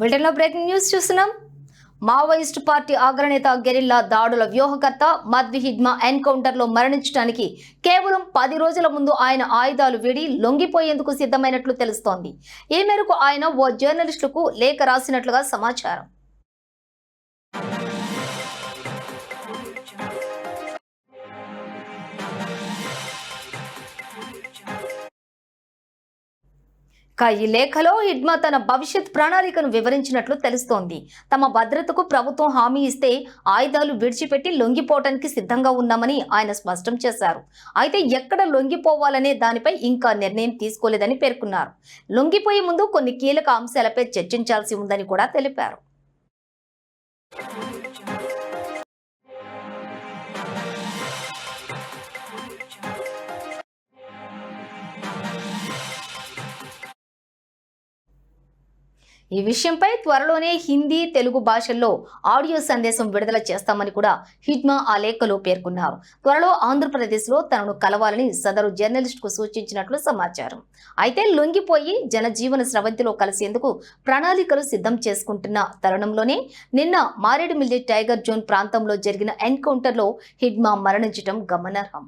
బ్రిటన్లో breaking news చూస్తున్నాం. Maoist party అగ్రనేత గెరిల్లా దాడుల వ్యూహకర్త మద్వి హిడ్మా ఎన్కౌంటర్లో మరణించడానికి కేవలం పది రోజుల ముందు ఆయన ఆయుధాలు విడి లొంగిపోయేందుకు సిద్ధమైనట్లు తెలుస్తోంది. ఈ మేరకు ఆయన ఓ జర్నలిస్టులకు లేఖ రాసినట్లుగా సమాచారం. ఈ లేఖలో హిడ్మా తన భవిష్యత్ ప్రణాళికను వివరించినట్లు తెలుస్తోంది. తమ భద్రతకు ప్రభుత్వం హామీ ఇస్తే ఆయుధాలు విడిచిపెట్టి లొంగిపోవటానికి సిద్ధంగా ఉన్నామని ఆయన స్పష్టం చేశారు. అయితే ఎక్కడ లొంగిపోవాలనే దానిపై ఇంకా నిర్ణయం తీసుకోలేదని పేర్కొన్నారు. లొంగిపోయే ముందు కొన్ని కీలక అంశాలపై చర్చించాల్సి ఉందని కూడా తెలిపారు. ఈ విషయంపై త్వరలోనే హిందీ తెలుగు భాషల్లో ఆడియో సందేశం విడుదల చేస్తామని కూడా హిడ్మా ఆ లేఖలో పేర్కొన్నారు. త్వరలో ఆంధ్రప్రదేశ్లో తనను కలవాలని సదరు జర్నలిస్టుకు సూచించినట్లు సమాచారం. అయితే లొంగిపోయి జనజీవన స్రవంతిలో కలిసేందుకు ప్రణాళికలు సిద్ధం చేసుకుంటున్న తరుణంలోనే నిన్న మారేడుమిల్లి టైగర్ జోన్ ప్రాంతంలో జరిగిన ఎన్కౌంటర్లో హిడ్మా మరణించడం గమనార్హం.